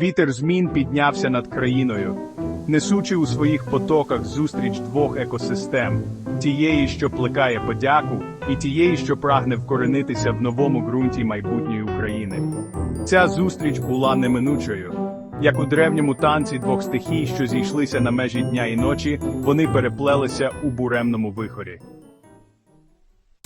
Вітер змін піднявся над країною, несучи у своїх потоках зустріч двох екосистем: тієї, що плекає подяку, і тієї, що прагне вкоренитися в новому ґрунті майбутньої України. Ця зустріч була неминучою. Як у древньому танці двох стихій, що зійшлися на межі дня і ночі, вони переплелися у буремному вихорі.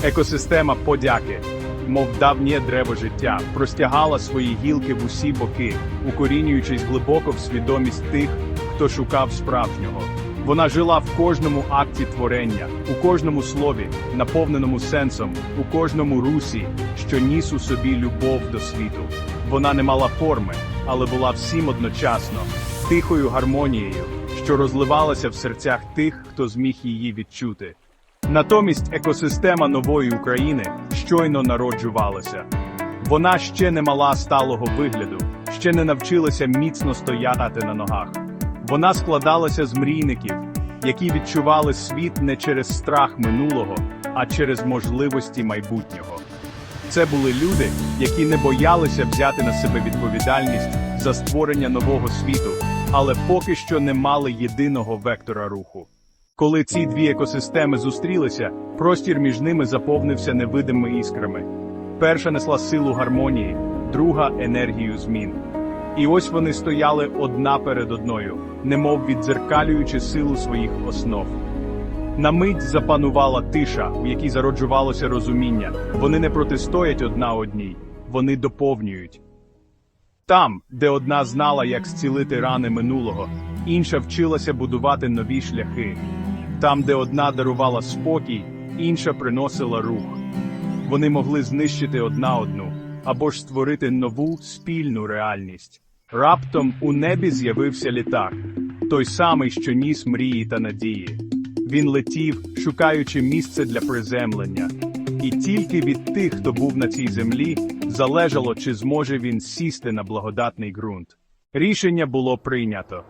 Екосистема подяки, мов давнє древо життя, простягала свої гілки в усі боки, укорінюючись глибоко в свідомість тих, хто шукав справжнього. Вона жила в кожному акті творення, у кожному слові, наповненому сенсом, у кожному русі, що ніс у собі любов до світу. Вона не мала форми, але була всім одночасно, тихою гармонією, що розливалася в серцях тих, хто зміг її відчути. Натомість екосистема нової України щойно народжувалася. Вона ще не мала сталого вигляду, ще не навчилася міцно стояти на ногах. Вона складалася з мрійників, які відчували світ не через страх минулого, а через можливості майбутнього. Це були люди, які не боялися взяти на себе відповідальність за створення нового світу, але поки що не мали єдиного вектора руху. Коли ці дві екосистеми зустрілися, простір між ними заповнився невидимими іскрами. Перша несла силу гармонії, друга енергію змін. І ось вони стояли одна перед одною, немов віддзеркалюючи силу своїх основ. На мить запанувала тиша, у якій зароджувалося розуміння. Вони не протистоять одна одній, вони доповнюють. Там, де одна знала, як зцілити рани минулого, інша вчилася будувати нові шляхи. Там, де одна дарувала спокій, інша приносила рух. Вони могли знищити одна одну або ж створити нову спільну реальність. Раптом у небі з'явився літак, той самий, що ніс мрії та надії. Він летів, шукаючи місце для приземлення. І тільки від тих, хто був на цій землі, залежало, чи зможе він сісти на благодатний ґрунт. Рішення було прийнято.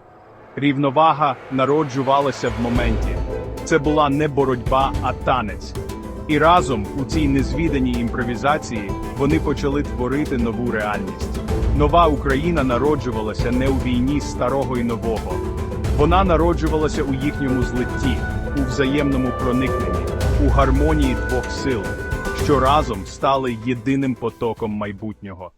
Рівновага народжувалася в моменті. Це була не боротьба, а танець. І разом у цій незвіданій імпровізації вони почали творити нову реальність. Нова Україна народжувалася не у війні старого і нового. Вона народжувалася у їхньому злитті, у взаємному проникненні, у гармонії двох сил, що разом стали єдиним потоком майбутнього.